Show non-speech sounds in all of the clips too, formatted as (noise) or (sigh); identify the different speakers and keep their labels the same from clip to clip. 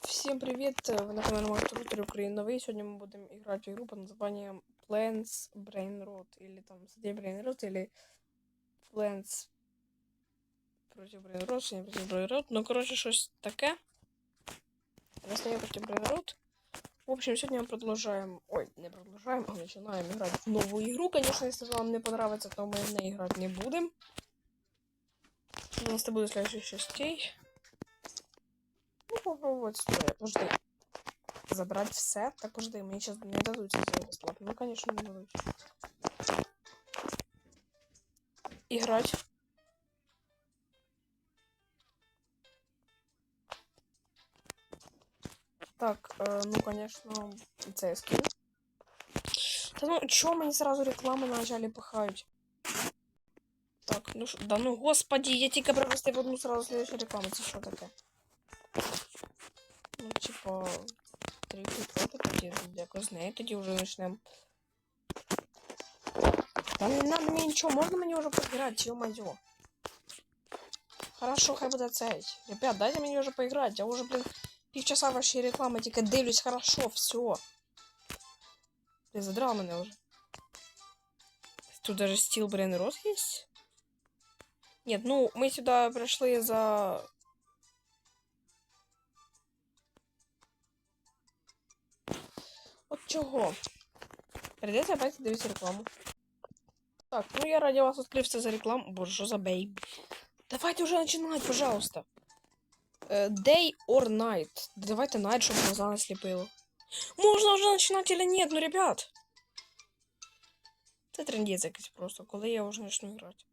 Speaker 1: Всем привет! Вы на канале Монстр Рутер Украина. Вы сегодня мы будем играть в игру под названием Plants Brain Rot. Или там Сидей Brain Rot, или Plants против Brain Rot, не против Brain Rot. Ну, короче, щось таке. Раз не против Brain Rot. В общем, сегодня мы продолжаем... Ой, не продолжаем, а начинаем играть в новую игру. Конечно, если вам не понравится, то мы в ней играть не будем. У нас это будет следующих частей. Попробовать стоит. Подожди. Забрать все? Так, подожди, мне сейчас не дадут это сделать бесплатно. Ну, конечно, не дадут. Играть. Так, э, ну, конечно, це скин. Та ну, чё мені сразу рекламу начали пихають? Так, ну ш- да ну господи, я тільки пропустив одну сразу следующую рекламу. Це що таке? Ну, типа, три проти тоді якось з нею тоді вже почнемо. Та не надо мені нічого, можна мені вже поіграти, ё-моё. Хорошо, хай буде цей. Ребят, дайте мені вже поіграти, я вже, блін, півчаса вашої реклами тільки дивлюсь, хорошо, все. Блін, задрав мене вже. Тут даже стил Брен Рот есть? Нет, ну, мы сюда пришли за... чого? Придеться опять дивитися рекламу. Так, ну я ради вас відкрився за рекламу. Боже, що за бейб. Давайте уже начинать, пожалуйста. Э, day or night. Давайте night, чтобы глаза не слепило. Можно уже начинать или нет, ну, ребят? Це трендець якийсь просто, коли я вже почну грати.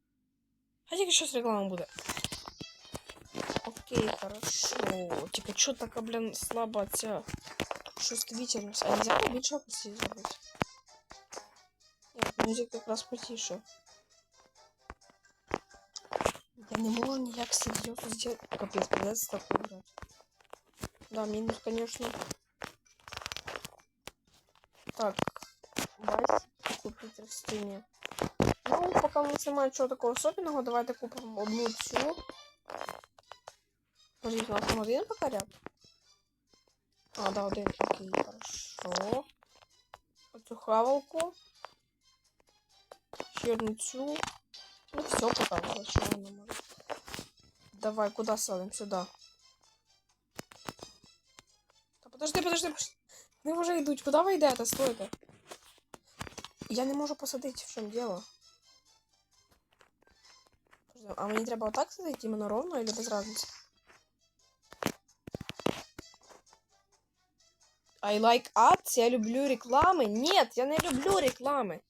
Speaker 1: А тільки щось реклама буде. Окей, хорошо. Тільки чо така, блін, слаба ця чувствительність. А нельзя побільше опусти зробити? Нет, музик якраз потише. Я не можу ніяк серйозно сделать. Капець, придется так играть. Да, минус, конечно. Так, Вась, купить растение. Ну, пока у нас немає чого такого особенного, давайте купимо одну цю. Подождите, у нас там один пока ряд? А, да, один. Окей, хорошо. Оцю хавалку. Ще одну цю. Ну, все пока, що не може. Давай, куда садим? Сюда. Та подожди, подожди, подожди. Вони вже йдуть. Куди ви йдете? Стойте. Я не можу посадити, в чому діло. Подожди, А мені треба отак садити, іменно ровно, или без разницы? I like ads, я люблю реклами. Нет, я не люблю реклами.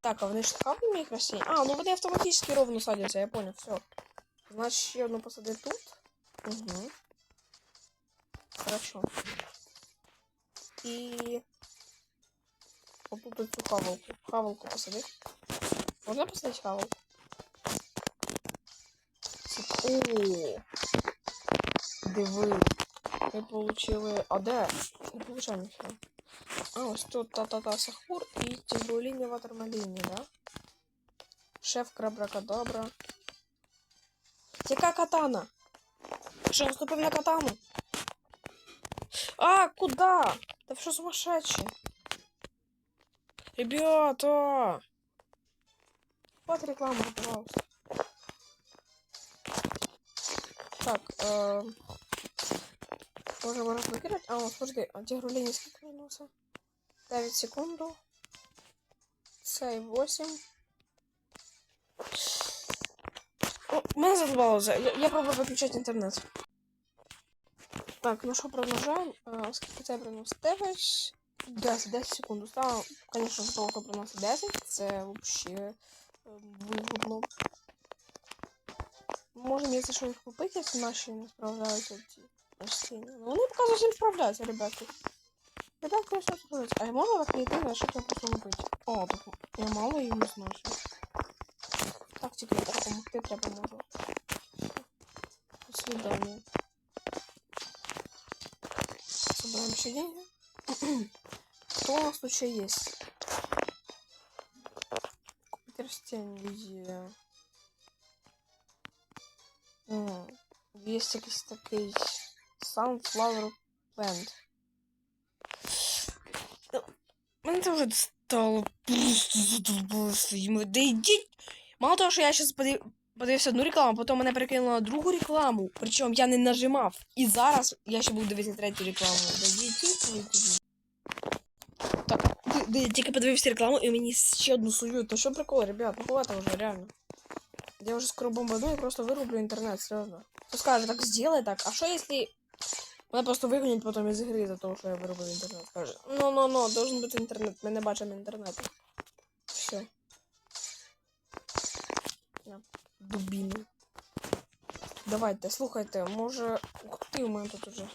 Speaker 1: Так, а вони ж хапли моїх растений? А, ну вони автоматически ровно садяться, я понял, все. Значит, ще одну посади тут. Угу. Хорошо. Вот тут эту хавалку. Хавалку посади. Можно посадить хавалку? О, диви. Ми получили. А де? Не получаємо ніхто. А, ось тут та-та-та сахур і тигруліні ватермаліні, да? Шеф крабракадабра. Яка катана? Що, наступив на катану? А, куда? Да вы что сумасшедшие? Ребята! Вот реклама, пожалуйста. Так, эм... Можем разблокировать. А, вот, подожди, а где руление сколько вернулся? 9 секунду. Сей 8. О, Меня задолбало за. Я, я пробую выключать интернет. Так, ну що, продовжаємо. Е, Скільки це приносить 9? 10, 10 секунд. Стало, конечно, за того, приносить 10. Це вообще е, вигодно. Можемо, якщо що їх купити, якщо наші не справляються ці растения. Ну, вони поки зовсім справляються, ребятки. Ребятки, все справляються. А я можу так йти, на що я просто купити? О, так я мало їм не зношу. Так, тільки допомогти треба можу. До свидания. Собираем еще деньги. Кто у нас тут еще есть? Купить растения. М, є якийсь такий Sunflower Plant. Ну, Мене це вже стало просто задовбало своїми. Да йдіть. Мало того, що я зараз подив... подивився одну рекламу, потім мене перекинуло на другу рекламу. Причому я не нажимав. І зараз я ще буду дивитися третю рекламу. Да йдіть ви туди. Так, ти- ти- я тільки подивився рекламу і мені ще одну сують. То що прикол, ребят, ну хватит уже, реально. Я уже скоро бомбану и просто вырублю интернет, серьезно. Кто скажет, так сделай так. А что если... Мене просто вигонять потом из игры за то, что я вырублю интернет. Скаже, ну, ну, ну, должен бути интернет. Ми не бачимо інтернету. Все. На, дубіну. Давайте, слухайте, може... Ух ти, у мене тут уже.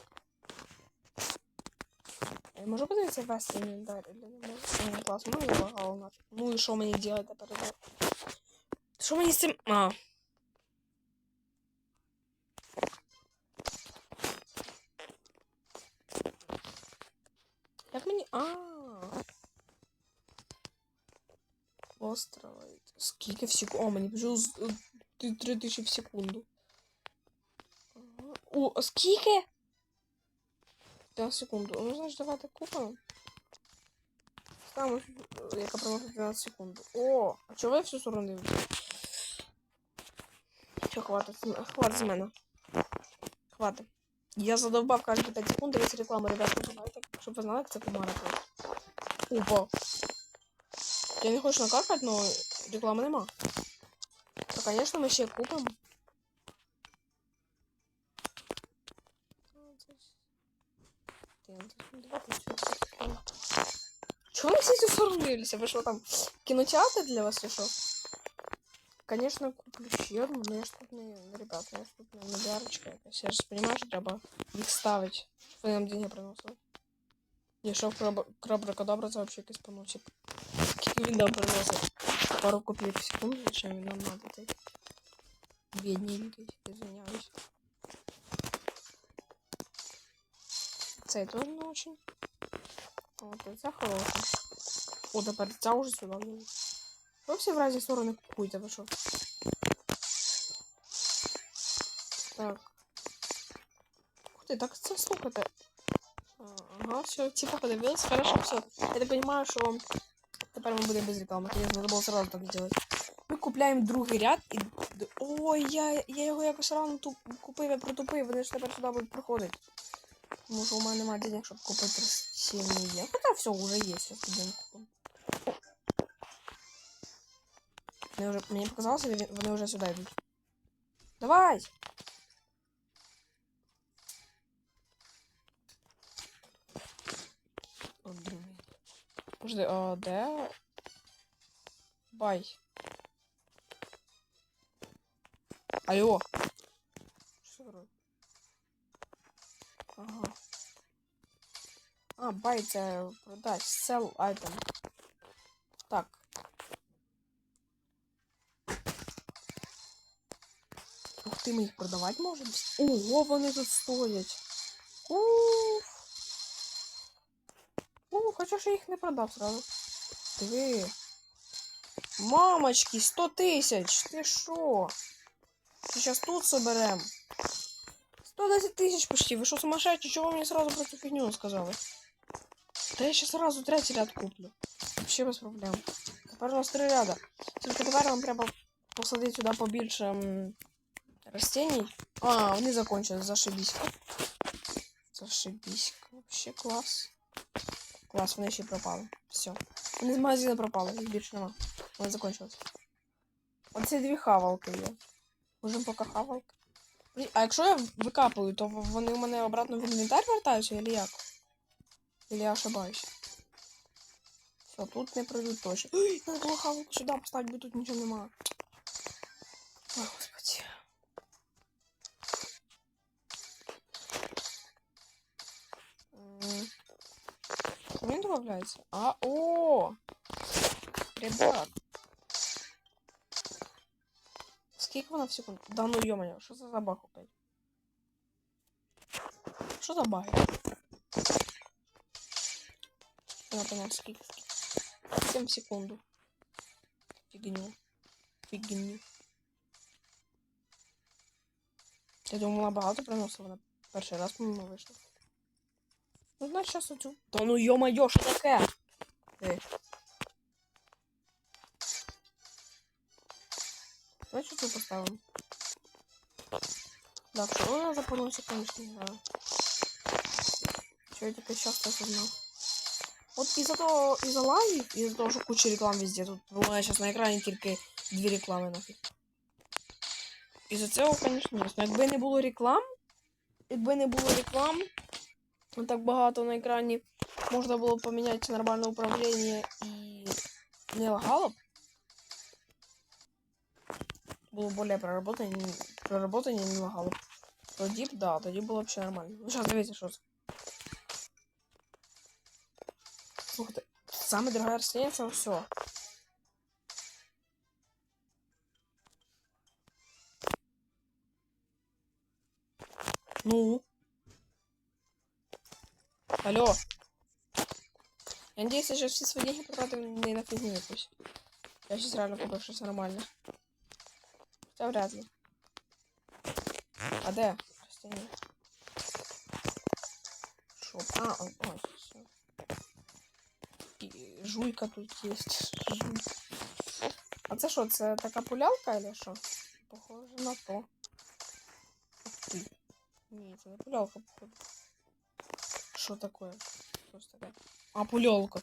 Speaker 1: Я можу подивитися весь інвентар? Ні, клас, мене залагало нафіг. Ну і що мені делать тепер? Що мені з цим... А. Як мені... А. Острова. Скільки в секунду? О, мені е, три тисячі в секунду. О, скільки? 15 секунду. Ну, значить, давайте купимо. Там, е, яка приносить 15 секунд. О, а чого ви всю сторону? Все, хватить, хватить з мене. Хватить. Я задовбав кожні 5 секунд дивитися рекламу, ребята, давайте, щоб ви знали, як це комара. Опа. Я не хочу накакати, но реклами нема. Та, конечно, ми ще купимо. Чего вы все эти сорвались? Вы что там, кинотеатр для вас что? Конечно, куплю одну, но я ж тут не, ребята, я ж тут не миллиардочка. Я ж понимаю, їх ставити, щоб вони нам деньги приносили. Якщо краб- крабракадабра, це вообще якийсь поносик. Скільки він нам приносить? Пару копійок в секунду, зачем він нам надо той? Бідненький, извиняюсь. Цей теж не очень. От, і ця хороша. О, тепер ця уже сюди влізла. Ви всі в разі сторони купуйте, ви що? Так. Ух ти, так це слухайте. А, Ага, все, типа подивились, хорошо, все. Я так понимаю, що тепер ми будемо без реклами. Конечно, надо було сразу так сделать. Ми купляємо другий ряд і. Ой, я, я його якось рано туп... купив, я протупив, вони ж тепер сюди будуть приходити. Тому що у мене немає денег, щоб купити растіння. Хоча все, вже є, зараз підемо купимо. Мені, вже, мені показалося, він- вони вже сюди йдуть. Давай! Подожди, а де? Бай. Алло. Що таке? Ага. А, бай це продать. Sell item. Так. Ух ти, ми їх продавати можемо? Ого, вони тут стоять. Уф. Ух, хоча ж я їх не продав сразу. Диви. Мамочки, 100 тисяч! Ти що? Сейчас тут соберем. 110 тысяч почти. Вы что, сумасшедшие? Чего вы мне сразу про эту фигню сказали? Да я сейчас сразу третий ряд куплю. Вообще без проблем. Тепер у нас три ряда. Тільки тепер нам треба посадити сюди побільше м, растений. А, вони закончились, зашибісь. Зашибісь. Вообще клас. Клас, вони ще пропали. Все. Вони з магазину пропали, їх більше нема. Вони закончились. Оці дві хавалки є. Можемо поки хавалки. А якщо я викапую, то вони у мене обратно в інвентар вертаються, или як? Или я ошибаюсь? Все, тут не пройдуть точно. Ой, надо було хавалку сюди поставити, бо тут нічого немає. Він додається? А, о! Ребят. Скільки вона в секунду? Да ну ё-моё, що це за баг опять? Що за баги? Вона понять, скільки. 7 в секунду. Фигню. Фигню. Я думала, багато приносила на перший раз, по-моєму, вийшло. Ну, значить, зараз оцю. Та ну йо-майо, що таке? Ти. Значить, цю поставимо. Да, вчора я запомнился, конечно, не знаю. Чё я только сейчас осознал. Вот из-за того, из-за лайв, из-за того, что куча реклам везде. Тут у мене сейчас на екрані тільки дві реклами нафіг. Із-за цього, конечно, ні. Ну, Якби не було реклам, якби не було реклам, так багато на екрані, можна було б поміняти нормальне управління і не лагало б. Було б більш проработані, проработані і не лагало б. Тоді б, да, тоді було б все нормально. Ну, зараз дивіться, що це. Слухайте, саме дороге растение це все. Ну. Алло. Я надеюсь, я же все свои деньги потратил не на фигню якусь. Я сейчас реально купил щось нормальне. Хотя вряд ли. А де? Растение. Шоп. А, о, ой, все. І жуйка тут є. Жуйка. А це що, це така пулялка или що? Похоже на то. Ух ти. Ні, це не пулялка, походу. Що таке? Що це таке? А, пулялка.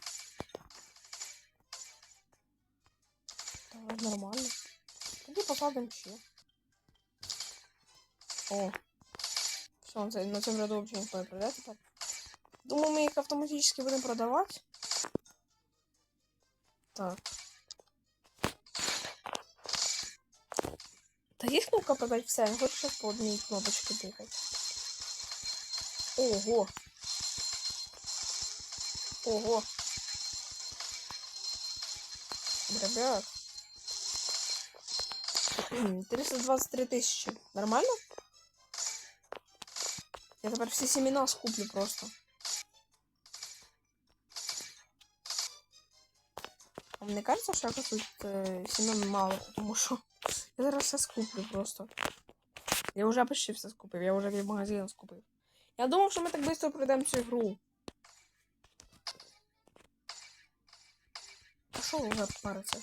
Speaker 1: Давай нормально. Тоді посадимо ще. О. Все, на, це- на цьому ряду взагалі ніхто не прийде тепер. Думаю, ми їх автоматично будемо продавати. Так. Та є кнопка продать все, я хочу сейчас по одній кнопочці тикати. Ого. Ого. Ребят. 323 тысячи. Нормально? Я тепер всі семена скуплю просто. А мне кажется, що якось тут е, семен мало, тому що я зараз все скуплю просто. Я вже почти все скупив, я вже від магазину скупив. Я думав, що ми так швидко пройдемо цю гру. А що вже париться?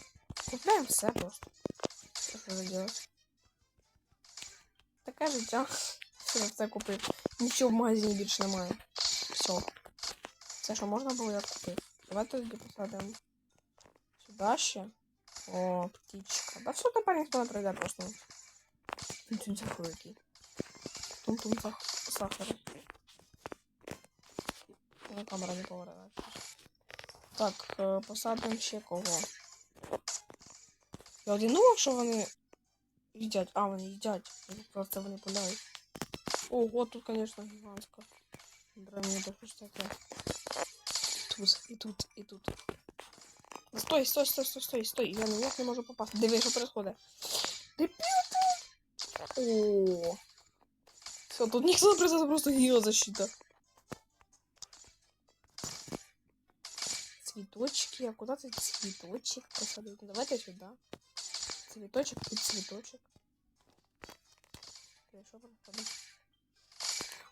Speaker 1: Купляємо все просто. Що ж вже делать? Таке життя. (laughs) Все, я все купив. Нічого в магазині більше немає. Все. Це що можна було, я купив. Давайте тоді посадимо. Сюди ще. О, птичка. Да все тепер ніхто не пройде просто. Тун-тун сахар який. Тун-тун сах- сахар. Ну, камера не повертається. Так, е, посадимо ще кого. Я один думав, що вони їдять. А, вони їдять. Просто вони пуляють. Ого, тут, конечно, гигантська. Драміда, що ж таке. Тут, і тут, і тут. Да Стой, стой, стой, стой, стой, стой. Я ніяк не можу попасти. Диви, що происходит. Дебіл ти! О. Все, тут ніхто не прийде, це просто геозащита. Цветочки, а куда ты цветочек посадить? Ну, Давайте сюда. Цветочек и цветочек. Хорошо.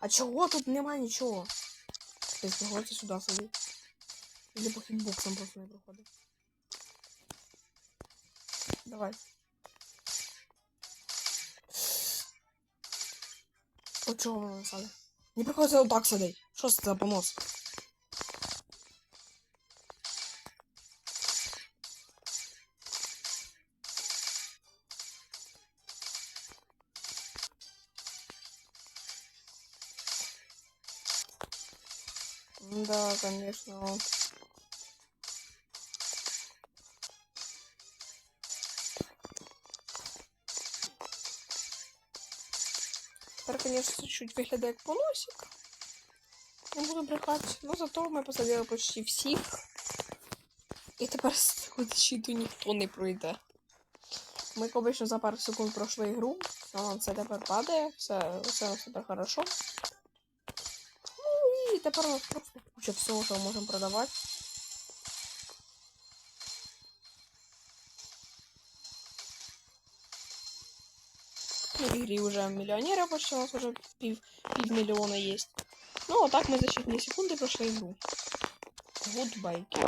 Speaker 1: А чого тут нема нічого? Тобто приходиться сюди садити. Или по хітбоксам просто не проходить. Давай. От воно не садить? Не приходиться отак садити. Що це за понос? Да, конечно. Тепер, конечно, чуть виглядає як поносик. Не буду брехати. Ну зато ми посадили почти всіх. І тепер щиту ніхто не пройде. Ми обично за пару секунд пройшли ігру. Все, це тепер падає, все, все тепер хорошо. Ну і тепер у нас просто куча всього, що ми можемо продавати. в игре уже миллионера почти у нас уже пів, півмільйона есть. Ну, а так мы за считанные секунды прошли игру. Гудбайки.